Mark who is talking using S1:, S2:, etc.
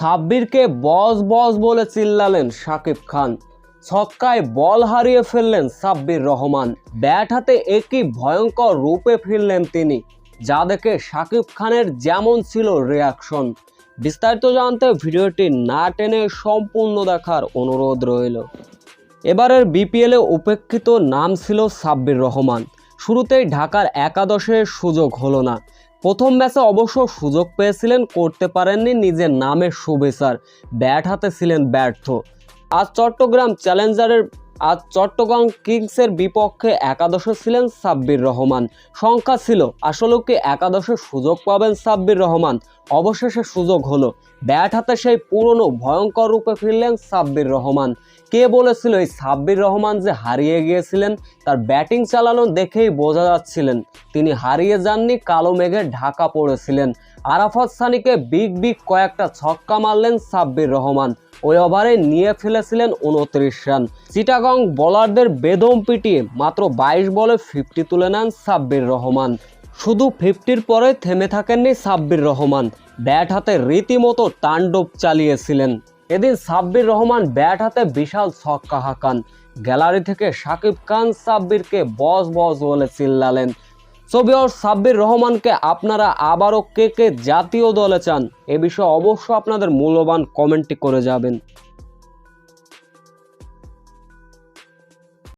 S1: সাব্বিরকে বস বস বলে চিল্লালেন শাকিব খান। ছক্কায় বল হারিয়ে ফেললেন সাব্বির রহমান। ব্যাট হাতে একই ভয়ঙ্কর রূপে ফিরলেন তিনি, যা দেখে শাকিব খানের যেমন ছিল রিয়াকশন বিস্তারিত জানতে ভিডিওটি না টেনে সম্পূর্ণ দেখার অনুরোধ রইল। এবারের বিপিএলে উপেক্ষিত নাম ছিল সাব্বির রহমান। শুরুতেই ঢাকার একাদশে সুযোগ হলো না। প্রথম ম্যাচে অবশ্য সুযোগ পেয়েছিলেন, করতে পারেননি নিজের নামের শুভেচ্ছার ব্যাট হাতে ছিলেন ব্যর্থ। আজ চট্টগ্রাম চ্যালেঞ্জারের আজ চট্টগ্রাম কিংসের বিপক্ষে একাদশে ছিলেন সাব্বির রহমান। সংখ্যা ছিল আসলে কি একাদশে সুযোগ পাবেন সাব্বির রহমান। অবশেষে সুযোগ হলো, ব্যাট হাতে সেই পুরনো ভয়ঙ্কর রূপে ফিরলেন সাব্বির রহমান। কে বলেছিল এই সাব্বির রহমান যে হারিয়ে গিয়েছিলেন, তার ব্যাটিং চালানো দেখেই বোঝা যাচ্ছিলেন। তিনি হারিয়ে যাননি, কালো মেঘে ঢাকা পড়েছিলেন। আরাফাত সানিকে বিগ বিগ কয়েকটা ছক্কা মারলেন সাব্বির রহমান। ওই ওভারে নিয়ে ফেলেছিলেন উনত্রিশ রান। চিটাগং বোলারদের বেদম পিটিয়ে মাত্র বাইশ বলে ফিফটি তুলে নেন সাব্বির রহমান। শুধু ফিফটির পরে থেমে থাকেননি সাব্বির রহমান। ব্যাট হাতে রীতিমতো তাণ্ডব চালিয়েছিলেন। এদিন সাব্বির রহমান ব্যাট হাতে বিশাল ছক্কা হাঁকান। গ্যালারি থেকে সাকিব খান সাব্বিরকে বস বস বলে চিল্লালেন। ছবিওর সাব্বির রহমানকে আপনারা আবারও কে কে জাতীয় দলে চান, এ বিষয়ে অবশ্য আপনাদের মূল্যবান কমেন্টটি করে যাবেন।